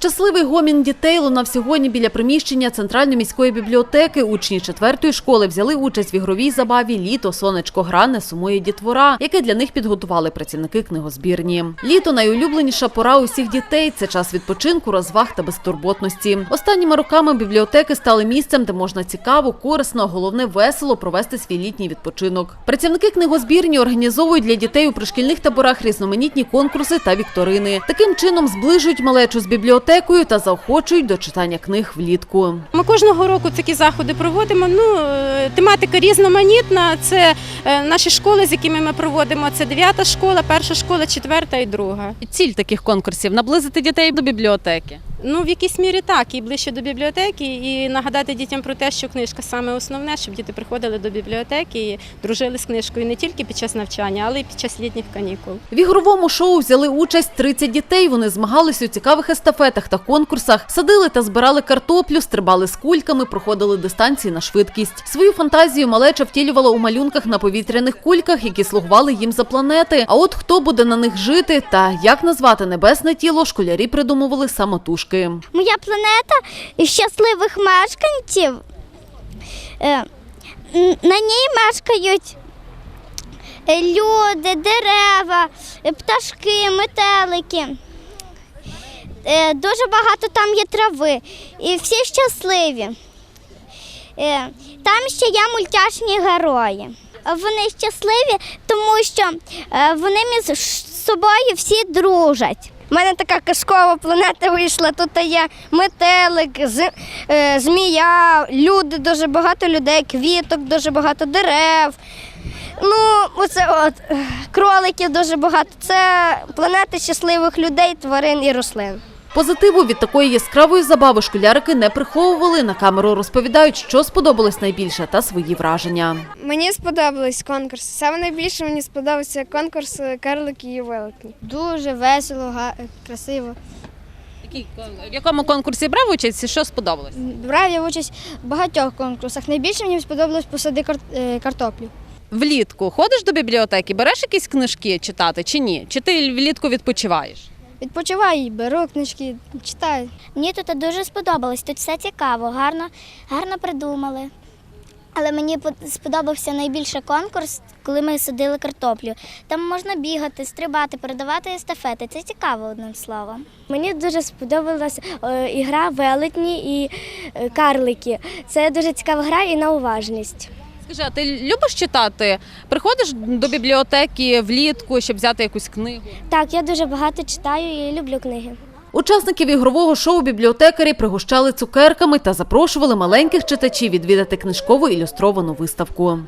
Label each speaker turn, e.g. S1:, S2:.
S1: Щасливий гомін дітей лунав сьогодні біля приміщення Центральної міської бібліотеки. Учні четвертої школи взяли участь в ігровій забаві Літо, сонечко гра не сумує дітвора, яке для них підготували працівники книгозбірні. Літо найулюбленіша пора усіх дітей. Це час відпочинку, розваг та безтурботності. Останніми роками бібліотеки стали місцем, де можна цікаво, корисно, а головне весело провести свій літній відпочинок. Працівники книгозбірні організовують для дітей у пришкільних таборах різноманітні конкурси та вікторини. Таким чином зближують малечу з бібліотекою та заохочують до читання книг влітку.
S2: Ми кожного року такі заходи проводимо. Ну, е, тематика різноманітна. Це е, наші школи, з якими ми проводимо. Це дев'ята школа, перша школа, четверта і друга.
S1: Ціль таких конкурсів наблизити дітей до бібліотеки.
S2: Ну, в якійсь мірі так, і ближче до бібліотеки, і нагадати дітям про те, що книжка саме основне, щоб діти приходили до бібліотеки і дружили з книжкою не тільки під час навчання, але й під час літніх канікул.
S1: В ігровому шоу взяли участь 30 дітей. Вони змагалися у цікавих естафетах та конкурсах, садили та збирали картоплю, стрибали з кульками, проходили дистанції на швидкість. Свою фантазію малеча втілювала у малюнках на повітряних кульках, які слугували їм за планети. А от хто буде на них жити та як назвати небесне тіло, школярі придумували самотужки.
S3: Моя планета щасливих мешканців. Е, На ній мешкають е, люди, дерева, е, пташки, метелики. Дуже багато там є трави і всі щасливі. Там ще є мультяшні герої. Вони щасливі, тому що вони між собою всі дружать. У мене така казкова планета вийшла. Тут є метелик, е, змія, люди, дуже багато людей, квіток, дуже багато дерев. Ну, оце от е, кроликів дуже багато. Це планета щасливих людей, тварин і рослин.
S1: Позитиву від такої яскравої забави школярики не приховували. На камеру розповідають, що сподобалось найбільше, та свої враження.
S4: Мені сподобались конкурси. Саме найбільше мені сподобався конкурс е, карлики і велетні.
S3: Дуже весело, красиво.
S1: В якому конкурсі брав участь і що сподобалось?
S3: Брав я участь в багатьох конкурсах. Найбільше мені сподобалось посади картоплю.
S1: Влітку ходиш до бібліотеки, береш якісь книжки читати чи ні? Чи ти влітку відпочиваєш?
S3: Відпочиваю, беру книжки, читаю. Мені тут дуже сподобалось. Тут все цікаво, гарно, гарно придумали. Але мені сподобався найбільше конкурс, коли ми садили картоплю. Там можна бігати, стрибати, передавати естафети. Це цікаво, одним словом. Мені дуже сподобалася ігра велетні і е, карлики. Це дуже цікава гра і на уважність.
S1: Скажи, а ти любиш читати? Приходиш до бібліотеки влітку, щоб взяти якусь книгу?
S3: Так, я дуже багато читаю і люблю книги.
S1: Учасників ігрового шоу бібліотекарі пригощали цукерками та запрошували маленьких читачів відвідати книжкову ілюстровану виставку.